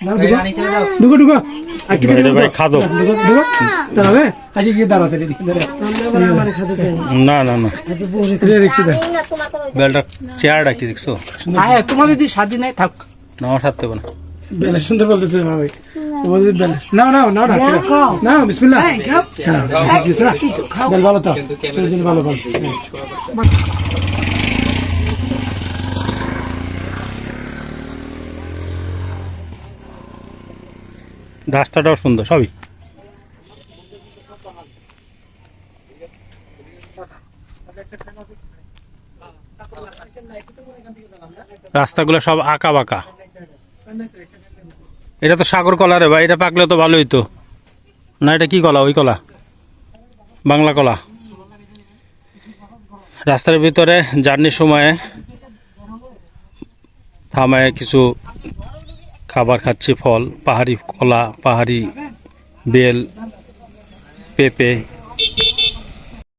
ঢুকো ঢুকো খাদো। ঢুকো ঢুকো দাঁড়াবে আজকে গিয়ে দাঁড়াতে না না না দেখছি দেখ বেলটা চেয়ারটা কি দেখছ হ্যাঁ তোমার যদি সাজি নাই থাক না আমার সাথে না বেলা সুন্দর বলতেছে ভাই বলতে বেলা না না না না না বিসমিল্লাহ বেল ভালো তো ভালো ভালো রাস্তাটাও সুন্দর, সবই। রাস্তাগুলো সব আঁকা বাঁকা। এটা তো সাগর কলা রে ভাই, এটা পাকলে তো ভালোই তো। না, এটা কি কলা? ওই কলা। বাংলা কলা। রাস্তার ভিতরে জার্নির সময়ে থামায় কিছু খাবার খাচ্ছি ফল পাহাড়ি কলা পাহাড়ি বেল পেঁপে